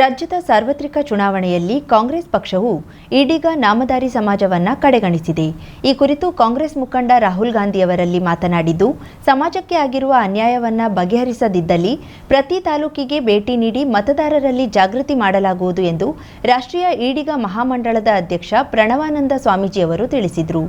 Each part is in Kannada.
ರಾಜ್ಯದ ಸಾರ್ವತ್ರಿಕ ಚುನಾವಣೆಯಲ್ಲಿ ಕಾಂಗ್ರೆಸ್ ಪಕ್ಷವು ಇದೀಗ ನಾಮಧಾರಿ ಸಮಾಜವನ್ನ ಕಡೆಗಣಿಸಿದೆ. ಈ ಕುರಿತು ಕಾಂಗ್ರೆಸ್ ಮುಖಂಡ ರಾಹುಲ್ ಗಾಂಧಿಯವರಲ್ಲಿ ಮಾತನಾಡಿದ್ದು, ಸಮಾಜಕ್ಕೆ ಆಗಿರುವ ಅನ್ಯಾಯವನ್ನ ಬಗೆಹರಿಸದಿದ್ದಲ್ಲಿ ಪ್ರತಿ ತಾಲೂಕಿಗೆ ಭೇಟಿ ನೀಡಿ ಮತದಾರರಲ್ಲಿ ಜಾಗೃತಿ ಮಾಡಲಾಗುವುದು ಎಂದು ರಾಷ್ಟ್ರೀಯ ಈಡಿಗ ಮಹಾಮಂಡಳದ ಅಧ್ಯಕ್ಷ ಪ್ರಣವಾನಂದ ಸ್ವಾಮೀಜಿಯವರು ತಿಳಿಸಿದರು.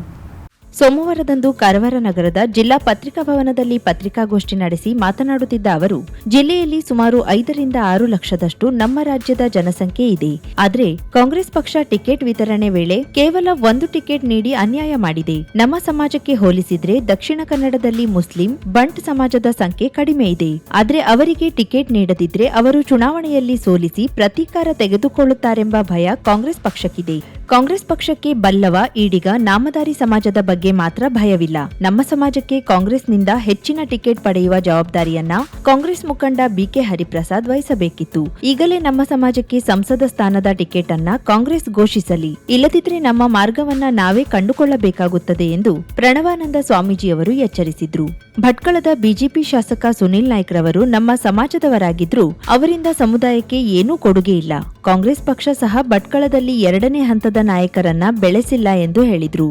ಸೋಮವಾರದಂದು ಕಾರವಾರ ನಗರದ ಜಿಲ್ಲಾ ಪತ್ರಿಕಾ ಭವನದಲ್ಲಿ ಪತ್ರಿಕಾಗೋಷ್ಠಿ ನಡೆಸಿ ಮಾತನಾಡುತ್ತಿದ್ದ ಅವರು, ಜಿಲ್ಲೆಯಲ್ಲಿ ಸುಮಾರು ಐದರಿಂದ ಆರು ಲಕ್ಷದಷ್ಟು ನಮ್ಮ ರಾಜ್ಯದ ಜನಸಂಖ್ಯೆ ಇದೆ. ಆದರೆ, ಕಾಂಗ್ರೆಸ್ ಪಕ್ಷ ಟಿಕೆಟ್ ವಿತರಣೆ ವೇಳೆ ಕೇವಲ ಒಂದು ಟಿಕೆಟ್ ನೀಡಿ ಅನ್ಯಾಯ ಮಾಡಿದೆ. ನಮ್ಮ ಸಮಾಜಕ್ಕೆ ಹೋಲಿಸಿದ್ರೆ ದಕ್ಷಿಣ ಕನ್ನಡದಲ್ಲಿ ಮುಸ್ಲಿಂ, ಬಂಟ್ ಸಮಾಜದ ಸಂಖ್ಯೆ ಕಡಿಮೆ ಇದೆ. ಆದರೆ ಅವರಿಗೆ ಟಿಕೆಟ್ ನೀಡದಿದ್ರೆ ಅವರು ಚುನಾವಣೆಯಲ್ಲಿ ಸೋಲಿಸಿ ಪ್ರತೀಕಾರ ತೆಗೆದುಕೊಳ್ಳುತ್ತಾರೆಂಬ ಭಯ ಕಾಂಗ್ರೆಸ್ ಪಕ್ಷಕ್ಕಿದೆ. ಕಾಂಗ್ರೆಸ್ ಪಕ್ಷಕ್ಕೆ ಬಲ್ಲವ ಈಡಿಗ ನಾಮಧಾರಿ ಸಮಾಜದ ಬಗ್ಗೆ ಮಾತ್ರ ಭಯವಿಲ್ಲ. ನಮ್ಮ ಸಮಾಜಕ್ಕೆ ಕಾಂಗ್ರೆಸ್ನಿಂದ ಹೆಚ್ಚಿನ ಟಿಕೆಟ್ ಪಡೆಯುವ ಜವಾಬ್ದಾರಿಯನ್ನ ಕಾಂಗ್ರೆಸ್ ಮುಖಂಡ ಬಿಕೆ ಹರಿಪ್ರಸಾದ್ ವಹಿಸಬೇಕಿತ್ತು. ಈಗಲೇ ನಮ್ಮ ಸಮಾಜಕ್ಕೆ ಸಂಸದ ಸ್ಥಾನದ ಟಿಕೆಟ್ ಅನ್ನ ಕಾಂಗ್ರೆಸ್ ಘೋಷಿಸಲಿ. ಇಲ್ಲದಿದ್ರೆ ನಮ್ಮ ಮಾರ್ಗವನ್ನ ನಾವೇ ಕಂಡುಕೊಳ್ಳಬೇಕಾಗುತ್ತದೆ ಎಂದು ಪ್ರಣವಾನಂದ ಸ್ವಾಮೀಜಿಯವರು ಎಚ್ಚರಿಸಿದ್ರು. ಭಟ್ಕಳದ ಬಿಜೆಪಿ ಶಾಸಕ ಸುನಿಲ್ ನಾಯ್ಕ್ ರವರು ನಮ್ಮ ಸಮಾಜದವರಾಗಿದ್ರು. ಅವರಿಂದ ಸಮುದಾಯಕ್ಕೆ ಏನೂ ಕೊಡುಗೆ ಇಲ್ಲ. ಕಾಂಗ್ರೆಸ್ ಪಕ್ಷ ಸಹ ಭಟ್ಕಳದಲ್ಲಿ ಎರಡನೇ ಹಂತದ ನಾಯಕರನ್ನ ಬೆಳೆಸಿಲ್ಲ ಎಂದು ಹೇಳಿದ್ರು.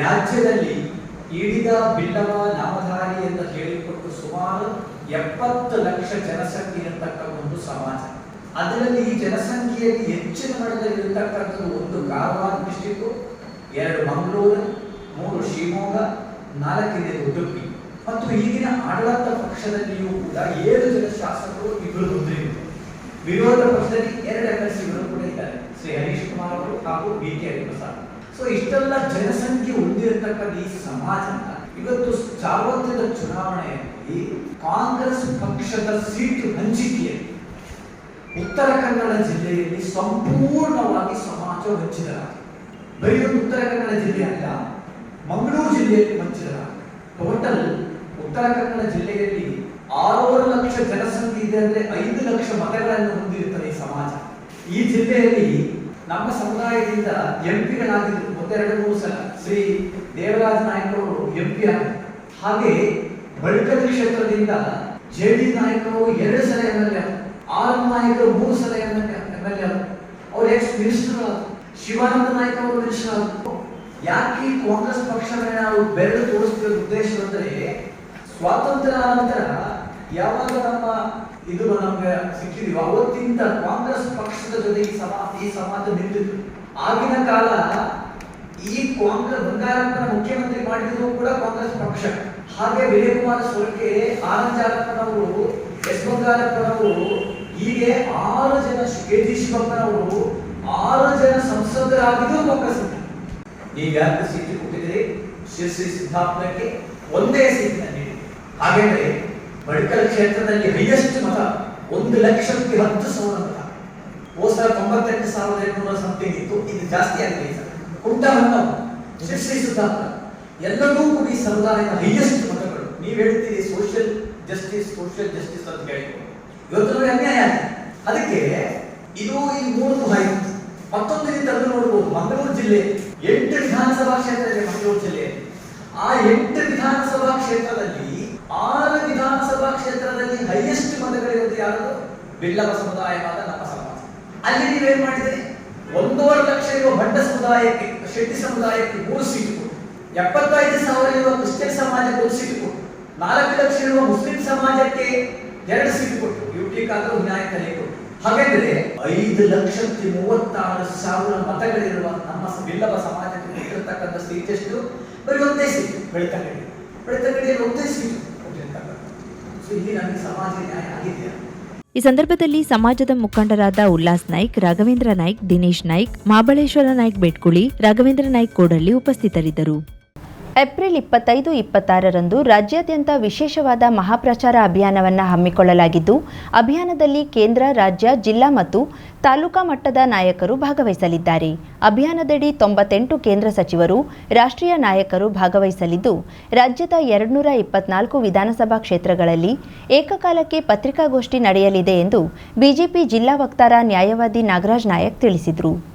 ರಾಜ್ಯದಲ್ಲಿ ಈಡಿದ ಬಿಲ್ಲವ ನಾಮಧಾರಿ ಅಂತ ಹೇಳಿಕೊಟ್ಟು ಸುಮಾರು ಎಪ್ಪತ್ತು ಲಕ್ಷ ಜನಸಂಖ್ಯೆ ಇರತಕ್ಕ ಒಂದು ಸಮಾಜ. ಅದರಲ್ಲಿ ಈ ಜನಸಂಖ್ಯೆಯಲ್ಲಿ ಹೆಚ್ಚಿನ ಮಟ್ಟದಲ್ಲಿ ಇರತಕ್ಕಂಥದ್ದು ಒಂದು ಕಾರವಾರ ಡಿಸ್ಟಿಕ್ ಎರಡು ಮಂಗಳೂರು, ಮೂರು ಶಿವಮೊಗ್ಗ ನಾಲ್ಕನೇ ಉಡುಪಿ. ಮತ್ತು ಈಗಿನ ಆಡಳಿತ ಪಕ್ಷದಲ್ಲಿಯೂ ಕೂಡ ಏಳು ಜನ ಶಾಸಕರು ಇಬ್ಬರು ಹೊಂದಿರುವುದು ವಿರೋಧ ಪಕ್ಷದಲ್ಲಿ ಎರಡು ಎಂ ಎಲ್ ಸಿಗಳು ಕೂಡ ಇದ್ದಾರೆ ಶ್ರೀ ಹರೀಶ್ ಕುಮಾರ್ ಹಾಗೂ ಬಿ ಸೊ ಇಷ್ಟೆಲ್ಲ ಜನಸಂಖ್ಯೆ ಹೊಂದಿರತಕ್ಕಂಥ ಈ ಸಮಾಜ ಅಂತ, ಇವತ್ತು ಸಾರ್ವತ್ರಿಕ ಚುನಾವಣೆಯಲ್ಲಿ ಕಾಂಗ್ರೆಸ್ ಪಕ್ಷದ ಸೀಟು ಹಂಚಿಕೆಯಲ್ಲಿ ಉತ್ತರ ಕನ್ನಡ ಜಿಲ್ಲೆಯಲ್ಲಿ ಸಂಪೂರ್ಣವಾಗಿ ಸಮಾಜ ಹಂಚಿದರಾಗಿದೆ ಬರೀ ಉತ್ತರ ಕನ್ನಡ ಜಿಲ್ಲೆ ಅಲ್ಲ, ಮಂಗಳೂರು ಜಿಲ್ಲೆಯಲ್ಲಿ ಹಂಚಿದರಾಗಿದೆ ಟೋಟಲ್ ಉತ್ತರ ಕನ್ನಡ ಜಿಲ್ಲೆಯಲ್ಲಿ ಆರೂವರೆ ಲಕ್ಷ ಜನಸಂಖ್ಯೆ ಇದೆ ಅಂದ್ರೆ ಐದು ಲಕ್ಷ ಮತಗಳನ್ನು ಹೊಂದಿರುತ್ತದೆ ಈ ಸಮಾಜ. ಈ ಜಿಲ್ಲೆಯಲ್ಲಿ ನಮ್ಮ ಸಮುದಾಯದಿಂದ ಎಂಪಿಗಳಾಗಿದ್ರು ಒಂದೆರಡು ಮೂರು ಸಲ ಶ್ರೀ ದೇವರಾಜ ನಾಯಕ್ ಅವರು ಎಂಪಿ ಹಾಗೆ ಬಳಿಕದ ಕ್ಷೇತ್ರದಿಂದ ಜೆ ಡಿ ನಾಯಕರು ಎರಡು ಸಲ ಎಂ ಎಲ್ ಎ, ಆರ್ ನಾಯಕರು ಮೂರು ಸಲ M L M L A ಅವ್ರು. ಎಕ್ಸ್ ಮಿನಿಸ್ಟರ್ ಶಿವಾನಂದ ನಾಯ್ಕ ಅವರು ಮಿನಿಸ್ಟರ್ ಯಾಕೆ ಕಾಂಗ್ರೆಸ್ ಪಕ್ಷವನ್ನು ನಾವು ಬೆರಳು ತೋರಿಸ್ತಿರೋ ಉದ್ದೇಶ ಅಂದರೆ ಸ್ವಾತಂತ್ರ್ಯ ನಂತರ ಯಾವಾಗ ನಮ್ಮ ಇದು ನಮ್ಗೆ ಸಿಕ್ಕಿದೀವಿ ಅವತ್ತಿಂದ ಕಾಂಗ್ರೆಸ್ ಪಕ್ಷದ ಜೊತೆ ಈ ಸಮಾಜ ಈ ಸಮಾಜ ನಿಂತಿತ್ತು. ಆಗಿನ ಕಾಲ ಈ ಕಾಂಗ್ರೆಸ್, ಬಂಗಾರಪ್ಪನ ಮುಖ್ಯಮಂತ್ರಿ ಮಾಡಿದ್ರು ಕೂಡ ಕಾಂಗ್ರೆಸ್ ಪಕ್ಷ. ಹಾಗೆ ವಿಜಯಕುಮಾರ ಸೊರಕೆ, ಆನಂದ್ ಎಸ್ ಬಂಗಾರಪ್ಪನವರು, ಹೀಗೆ ಆರು ಜನ ಕೆ. ಜಿ. ಶಿವಪ್ಪನವರು ಆರು ಜನ ಸಂಸದರಾಗಿದ್ದು ಕಾಂಗ್ರೆಸ್ ಈಗ ಯಾಕೆ ಸೀಟ್ ಕೊಟ್ಟಿದ್ದೀರಿ. ಶಿರ್ಸಿ ಒಂದೇ ಸೀಟನ್ನ ನೀಡಿ. ಹಾಗೆಂದ್ರೆ ಬಳಿಕಲ್ ಕ್ಷೇತ್ರದಲ್ಲಿ ಹೈಯೆಸ್ಟ್ ಮತ ಒಂದು ಲಕ್ಷಕ್ಕೆ ಹತ್ತು ಸಾವಿರ ಮತ. ಹೋದ ತೊಂಬತ್ತೆಂಟು ಸಾವಿರದ ಎಂಟುನೂರ ಸಮಥಿಂಗ್ ಇತ್ತು. ಇದು ಜಾಸ್ತಿ ಆಗಿದೆ ಸರ್ ಕುಂಟ ಎಲ್ಲವೂ ಸಿದ್ಧಾರ್ಥ ಎಲ್ಲರೂ ಕೂಡ ಈ ಸಮುದಾಯದ ಹೈಯೆಸ್ಟ್ ಮತಗಳು. ನೀವು ಹೇಳ್ತೀರಿ ಸೋಷಿಯಲ್ ಜಸ್ಟಿಸ್ ಸೋಷಿಯಲ್ ಜಸ್ಟಿಸ್ ಅಂತ ಹೇಳಿಕೊಂಡು ಇವತ್ತು ಅನ್ಯಾಯ ಅದಕ್ಕೆ ಇದು ಈ ಮೂರು ಆಯ್ತು ಮತ್ತೊಂದು ತಂದು ನೋಡಬಹುದು ಮಂಗಳೂರು ಜಿಲ್ಲೆ ಎಂಟು ವಿಧಾನಸಭಾ ಕ್ಷೇತ್ರ ಇದೆ ಮಂಗಳೂರು ಜಿಲ್ಲೆಯಲ್ಲಿ ಆ ಎಂಟು ವಿಧಾನಸಭಾ ಕ್ಷೇತ್ರದಲ್ಲಿ ಆರು ವಿಧಾನಸಭಾ ಕ್ಷೇತ್ರದಲ್ಲಿ ಹೈಯೆಸ್ಟ್ ಮತಗಳಿರೋದು ಯಾರು ಬಿಲ್ಲವ ಸಮುದಾಯವಾದ ನಮ್ಮ ಸಮಾಜ. ಅಲ್ಲಿ ನೀವೇನ್ ಮಾಡಿದ್ರಿ? ಒಂದೂವರೆ ಲಕ್ಷ ಇರುವ ಬಂಡ ಸಮುದಾಯಕ್ಕೆ, ಶೆಟ್ಟಿ ಸಮುದಾಯಕ್ಕೆ ಮೂರು ಸೀಟು ಎಪ್ಪತ್ತೈದು ಸಾವಿರ ಇರುವ ಕ್ರಿಶ್ಚಿಯನ್ ಸಮಾಜಕ್ಕೆ ಒಂದು ಸೀಟು ಕೊಟ್ಟು, ನಾಲ್ಕು ಲಕ್ಷ ಇರುವ ಮುಸ್ಲಿಂ ಸಮಾಜಕ್ಕೆ ಎರಡು ಸೀಟು ಕೊಟ್ಟು ಯುಟಿ ಕಾದ್ರು ನ್ಯಾಯ ತಲೆ ಕೊಟ್ಟು. ಹಾಗಾದ್ರೆ ಐದು ಲಕ್ಷಕ್ಕೆ ಮೂವತ್ತಾರು ಸಾವಿರ ಮತಗಳಿರುವ ನಮ್ಮ ಬಿಲ್ಲವ ಸಮಾಜಕ್ಕೆ ಕೊಟ್ಟಿರತಕ್ಕಂಥ ಸೀಟ್ ಎಷ್ಟು? ಬರೀ ಒಂದೇ ಸೀಟ್ ಬೆಳ್ತಂಗಡಿ. ಬೆಳ್ತಂಗಡಿಯಲ್ಲಿ ಒಂದೇ ಸೀಟ್ ಕೊಟ್ಟಿರ್ತಕ್ಕಂಥ ಸೊ ಇಲ್ಲಿ ನಮಗೆ ಸಮಾಜ ನ್ಯಾಯ ಆಗಿದೆಯಾ ಈ ಸಂದರ್ಭದಲ್ಲಿ ಸಮಾಜದ ಮುಖಂಡರಾದ ಉಲ್ಲಾಸ್ ನಾಯ್ಕ್, ರಾಘವೇಂದ್ರ ನಾಯ್ಕ್, ದಿನೇಶ್ ನಾಯ್ಕ್ ಮಹಾಬಳೇಶ್ವರ ನಾಯ್ಕ್, ಬೆಟ್ಕುಳಿ, ರಾಘವೇಂದ್ರ ನಾಯ್ಕ್ ಕೋಡಳ್ಳಿ ಉಪಸ್ಥಿತರಿದ್ದರು. ಏಪ್ರಿಲ್ ಇಪ್ಪತ್ತೈದು, ಇಪ್ಪತ್ತಾರರಂದು ರಾಜ್ಯಾದ್ಯಂತ ವಿಶೇಷವಾದ ಮಹಾಪ್ರಚಾರ ಅಭಿಯಾನವನ್ನು ಹಮ್ಮಿಕೊಳ್ಳಲಾಗಿದ್ದು, ಅಭಿಯಾನದಲ್ಲಿ ಕೇಂದ್ರ, ರಾಜ್ಯ, ಜಿಲ್ಲಾ ಮತ್ತು ತಾಲೂಕಾ ಮಟ್ಟದ ನಾಯಕರು ಭಾಗವಹಿಸಲಿದ್ದಾರೆ. ಅಭಿಯಾನದಡಿ ತೊಂಬತ್ತೆಂಟು ಕೇಂದ್ರ ಸಚಿವರು, ರಾಷ್ಟ್ರೀಯ ನಾಯಕರು ಭಾಗವಹಿಸಲಿದ್ದು, ರಾಜ್ಯದ ಎರಡ್ನೂರ ಇಪ್ಪತ್ನಾಲ್ಕು ವಿಧಾನಸಭಾ ಕ್ಷೇತ್ರಗಳಲ್ಲಿ ಏಕಕಾಲಕ್ಕೆ ಪತ್ರಿಕಾಗೋಷ್ಠಿ ನಡೆಯಲಿದೆ ಎಂದು ಬಿಜೆಪಿ ಜಿಲ್ಲಾ ವಕ್ತಾರ ನ್ಯಾಯವಾದಿ ನಾಗರಾಜ್ ನಾಯಕ್ ತಿಳಿಸಿದರು.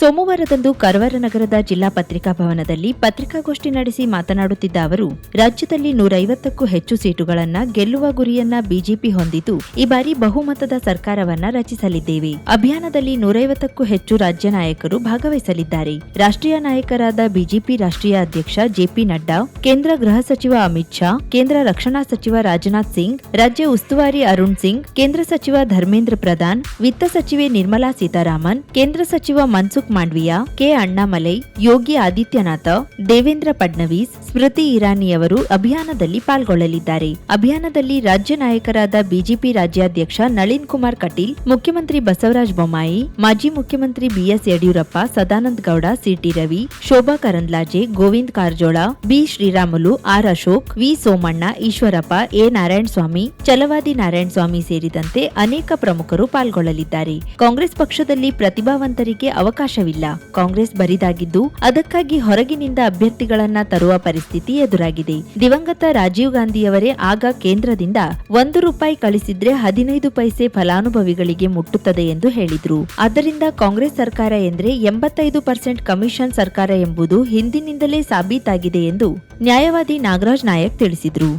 ಸೋಮವಾರದಂದು ಕಾರವಾರ ನಗರದ ಜಿಲ್ಲಾ ಪತ್ರಿಕಾ ಭವನದಲ್ಲಿ ಪತ್ರಿಕಾಗೋಷ್ಠಿ ನಡೆಸಿ ಮಾತನಾಡುತ್ತಿದ್ದ ಅವರು, ರಾಜ್ಯದಲ್ಲಿ ನೂರೈವತ್ತಕ್ಕೂ ಹೆಚ್ಚು ಸೀಟುಗಳನ್ನ ಗೆಲ್ಲುವ ಗುರಿಯನ್ನ ಬಿಜೆಪಿ ಹೊಂದಿದ್ದು, ಈ ಬಾರಿ ಬಹುಮತದ ಸರ್ಕಾರವನ್ನ ರಚಿಸಲಿದ್ದೇವೆ. ಅಭಿಯಾನದಲ್ಲಿ ನೂರೈವತ್ತಕ್ಕೂ ಹೆಚ್ಚು ರಾಜ್ಯ ನಾಯಕರು ಭಾಗವಹಿಸಲಿದ್ದಾರೆ. ರಾಷ್ಟ್ರೀಯ ನಾಯಕರಾದ ಬಿಜೆಪಿ ರಾಷ್ಟ್ರೀಯ ಅಧ್ಯಕ್ಷ ಜೆಪಿ ನಡ್ಡಾ, ಕೇಂದ್ರ ಗೃಹ ಸಚಿವ ಅಮಿತ್ ಶಾ, ಕೇಂದ್ರ ರಕ್ಷಣಾ ಸಚಿವ ರಾಜನಾಥ್ ಸಿಂಗ್, ರಾಜ್ಯ ಉಸ್ತುವಾರಿ ಅರುಣ್ ಸಿಂಗ್, ಕೇಂದ್ರ ಸಚಿವ ಧರ್ಮೇಂದ್ರ ಪ್ರಧಾನ್, ವಿತ್ತ ಸಚಿವೆ ನಿರ್ಮಲಾ ಸೀತಾರಾಮನ್, ಕೇಂದ್ರ ಸಚಿವ ಮನ್ಸುಖ್ ಮಾಂಡ್ವಿಯಾ? ಕೆ ಅಣ್ಣಾಮಲೈ, ಯೋಗಿ ಆದಿತ್ಯನಾಥ, ದೇವೇಂದ್ರ ಫಡ್ನವೀಸ್, ಸ್ಮೃತಿ ಇರಾನಿಯವರು ಅಭಿಯಾನದಲ್ಲಿ ಪಾಲ್ಗೊಳ್ಳಲಿದ್ದಾರೆ. ಅಭಿಯಾನದಲ್ಲಿ ರಾಜ್ಯ ನಾಯಕರಾದ ಬಿಜೆಪಿ ರಾಜ್ಯಾಧ್ಯಕ್ಷ ನಳಿನ್ ಕುಮಾರ್ ಕಟೀಲ್, ಮುಖ್ಯಮಂತ್ರಿ ಬಸವರಾಜ ಬೊಮ್ಮಾಯಿ, ಮಾಜಿ ಮುಖ್ಯಮಂತ್ರಿ BS Yediyurappa, Sadananda Gowda, CT Ravi, Shobha Karandlaje, Govind Karjol, B Sriramulu, R Ashok, V Somanna, Eshwarappa, A Narayanaswamy Chalavadi Narayanaswamy ಸೇರಿದಂತೆ ಅನೇಕ ಪ್ರಮುಖರು ಪಾಲ್ಗೊಳ್ಳಲಿದ್ದಾರೆ. ಕಾಂಗ್ರೆಸ್ ಪಕ್ಷದಲ್ಲಿ ಪ್ರತಿಭಾವಂತರಿಗೆ ಅವಕಾಶವಿಲ್ಲ. ಕಾಂಗ್ರೆಸ್ ಬರಿದಾಗಿದ್ದು ಅದಕ್ಕಾಗಿ ಹೊರಗಿನಿಂದ ಅಭ್ಯರ್ಥಿಗಳನ್ನ ತರುವ ಪರಿಸ್ಥಿತಿ ಎದುರಾಗಿದೆ. ದಿವಂಗತ ರಾಜೀವ್ ಗಾಂಧಿಯವರೇ ಆಗ ಕೇಂದ್ರದಿಂದ ಒಂದು ರೂಪಾಯಿ ಕಳಿಸಿದ್ರೆ ಹದಿನೈದು ಪೈಸೆ ಫಲಾನುಭವಿಗಳಿಗೆ ಮುಟ್ಟುತ್ತದೆ ಎಂದು ಹೇಳಿದ್ರು. ಅದರಿಂದ ಕಾಂಗ್ರೆಸ್ ಸರ್ಕಾರ ಎಂದ್ರೆ ಎಂಬತ್ತೈದು ಪರ್ಸೆಂಟ್ ಕಮಿಷನ್ ಸರ್ಕಾರ ಎಂಬುದು ಹಿಂದಿನಿಂದಲೇ ಸಾಬೀತಾಗಿದೆ ಎಂದು ನ್ಯಾಯವಾದಿ ನಾಗರಾಜ್ ನಾಯಕ್ ತಿಳಿಸಿದ್ರು.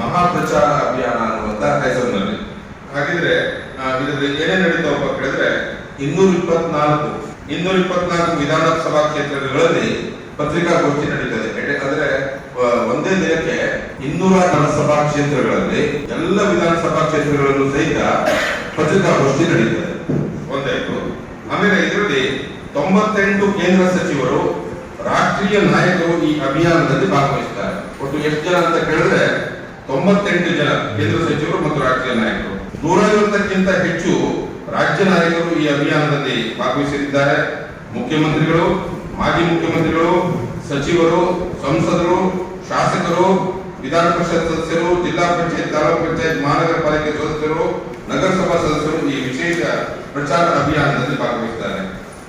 ಮಹಾಪ್ರಚಾರ ಅಭಿಯಾನ ಇದರಲ್ಲಿ ಏನೇನು ನಡೀತಾವಪ್ಪ ಕೇಳಿದ್ರೆ ಇನ್ನೂರ ಇಪ್ಪತ್ನಾಲ್ಕು ಇನ್ನೂರ ಇಪ್ಪತ್ನಾಲ್ಕು ವಿಧಾನಸಭಾ ಕ್ಷೇತ್ರಗಳಲ್ಲಿ ಪತ್ರಿಕಾಗೋಷ್ಠಿ ನಡೀತದೆ. ಅಂದ್ರೆ ಒಂದೇ ದಿನಕ್ಕೆ ಇನ್ನೂರ ವಿಧಾನಸಭಾ ಕ್ಷೇತ್ರಗಳಲ್ಲಿ ಎಲ್ಲ ವಿಧಾನಸಭಾ ಕ್ಷೇತ್ರಗಳಲ್ಲೂ ಸಹಿತ ಪತ್ರಿಕಾಗೋಷ್ಠಿ ನಡೀತದೆ. ಒಂದಾಯ್ತು. ಆಮೇಲೆ ಇದರಲ್ಲಿ ತೊಂಬತ್ತೆಂಟು ಕೇಂದ್ರ ಸಚಿವರು ರಾಷ್ಟ್ರೀಯ ನಾಯಕರು ಈ ಅಭಿಯಾನದಲ್ಲಿ ಭಾಗವಹಿಸ್ತಾರೆ. ಒಟ್ಟು ಎಷ್ಟು ಜನ ಅಂತ ಕೇಳಿದ್ರೆ ತೊಂಬತ್ತೆಂಟು ಜನ ಕೇಂದ್ರ ಸಚಿವರು ಮತ್ತು ರಾಷ್ಟ್ರೀಯ ನಾಯಕರು. ನೂರೈವತ್ತಕ್ಕಿಂತ ಹೆಚ್ಚು ರಾಜ್ಯ ನಾಯಕರು ಈ ಅಭಿಯಾನದಲ್ಲಿ ಭಾಗವಹಿಸಲಿದ್ದಾರೆ. ಮುಖ್ಯಮಂತ್ರಿಗಳು, ಮಾಜಿ ಮುಖ್ಯಮಂತ್ರಿಗಳು, ಸಚಿವರು, ಸಂಸದರು, ಶಾಸಕರು, ವಿಧಾನ ಪರಿಷತ್ ಸದಸ್ಯರು, ಜಿಲ್ಲಾ ಪಂಚಾಯತ್, ತಾಲೂಕು ಪಂಚಾಯತ್, ಮಹಾನಗರ ಪಾಲಿಕೆ ಸದಸ್ಯರು, ನಗರಸಭಾ ಸದಸ್ಯರು ಈ ವಿಶೇಷ ಪ್ರಚಾರ ಅಭಿಯಾನದಲ್ಲಿ ಭಾಗವಹಿಸುತ್ತಾರೆ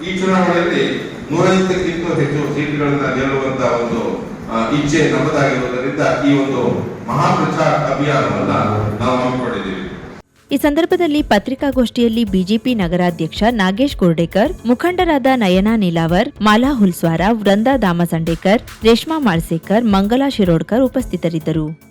ಈ ಚುನಾವಣೆಯಲ್ಲಿ ನೂರೈವತ್ತಕ್ಕಿಂತ ಹೆಚ್ಚು ಸೀಟ್ಗಳನ್ನ ಗೆಲ್ಲುವಂತಹ ಒಂದು ಇಚ್ಛೆ ನಮ್ಮದಾಗಿರುವುದರಿಂದ ಈ ಒಂದು ಮಹಾಪ್ರಚಾರ ಅಭಿಯಾನವನ್ನು ನಾವು ಹಮ್ಮಿಕೊಂಡಿದ್ದೀವಿ. ಈ ಸಂದರ್ಭದಲ್ಲಿ ಪತ್ರಿಕಾಗೋಷ್ಠಿಯಲ್ಲಿ ಬಿಜೆಪಿ ನಗರಾಧ್ಯಕ್ಷ ನಾಗೇಶ್ ಕುರ್ಡೇಕರ್ ಮುಖಂಡರಾದ ನಯನಾ ನಿಲಾವರ್, ಮಾಲಾ ಹುಲ್ಸ್ವಾರ, ವೃಂದಾ ದಾಮಸಂಡೇಕರ್, ರೇಷ್ಮಾ ಮಾಳ್ಸೇಕರ್, ಮಂಗಲಾ ಶಿರೋಡ್ಕರ್ ಉಪಸ್ಥಿತರಿದ್ದರು.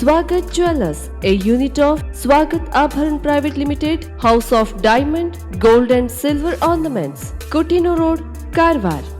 Swagat Jewelers, a unit of Swagat Abharan Private Limited, House of Diamond, Gold and Silver Ornaments, Kutino Road, Karwar.